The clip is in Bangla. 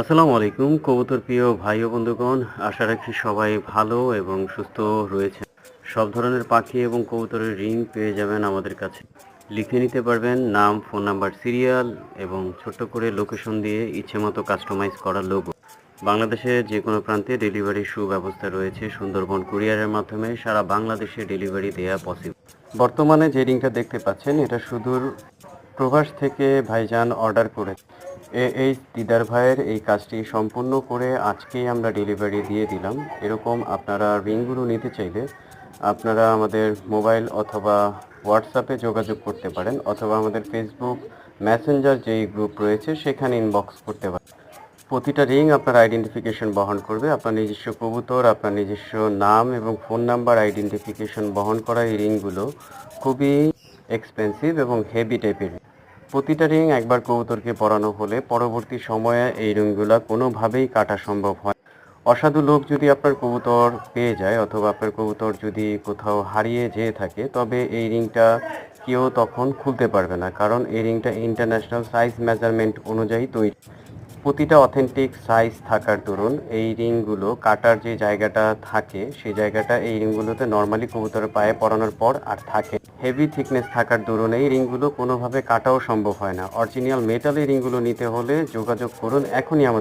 আসসালামু আলাইকুম, কবুতর প্রিয় ভাই ও বন্ধুগণ। আশা রাখি সবাই ভালো এবং সুস্থ রয়েছে সব ধরনের পাখি এবং কবুতরের রিং পেয়ে যাবেন আমাদের কাছে। লিখে নিতে পারবেন নাম, ফোন নাম্বার, সিরিয়াল এবং ছোট্ট করে লোকেশন দিয়ে ইচ্ছে মতো কাস্টমাইজ করা লোগো। বাংলাদেশের যে কোনো প্রান্তে ডেলিভারির সুব্যবস্থা রয়েছে সুন্দরবন কুরিয়ারের মাধ্যমে। সারা বাংলাদেশে ডেলিভারি দেওয়া পসিবল বর্তমানে যে রিংটা দেখতে পাচ্ছেন, এটা সুদূর প্রবাস থেকে ভাইজান অর্ডার করে। এ এইচ দিদার ভাইয়ের এই কাজটি সম্পূর্ণ করে আজকেই আমরা ডেলিভারি দিয়ে দিলাম। এরকম আপনারা রিংগুলো নিতে চাইলে আপনারা আমাদের মোবাইল অথবা হোয়াটসঅ্যাপে যোগাযোগ করতে পারেন অথবা আমাদের ফেসবুক মেসেঞ্জার যেই গ্রুপ রয়েছে সেখানে ইনবক্স করতে পারেন। প্রতিটা রিং আপনার আইডেন্টিফিকেশন বহন করবে। আপনার নিজস্ব কবুতর, আপনার নিজস্ব নাম এবং ফোন নাম্বার আইডেন্টিফিকেশন বহন করা এই রিংগুলো খুবই এক্সপেন্সিভ এবং হেভি টাইপের প্রতিটা রিং একবার কবুতরকে পরানো হলে পরবর্তী সময়ে এই রিংগুলো কোনোভাবেই কাটা সম্ভব হয় অসাধু লোক যদি আপনার কবুতর পেয়ে যায় অথবা আপনার কবুতর যদি কোথাও হারিয়ে যেয়ে থাকে, তবে এই রিংটা কেউ তখন খুলতে পারবে না, কারণ এই রিংটা ইন্টারন্যাশনাল সাইজ মেজারমেন্ট অনুযায়ী তৈরি। প্রতিটা অথেন্টিক সাইজ থাকার দরুন এই রিংগুলো কাটার যে জায়গাটা থাকে, সেই জায়গাটা এই রিংগুলোতে নর্মালি কবুতরের পায়ে পরানোর পর আর থাকে। হেভি থিকনেস থাকার দরুন এই রিংগুলো কোনোভাবে কাটাও সম্ভব হয় না। অরিজিনাল মেটাল এই রিংগুলো নিতে হলে যোগাযোগ করুন এখনই আমাদের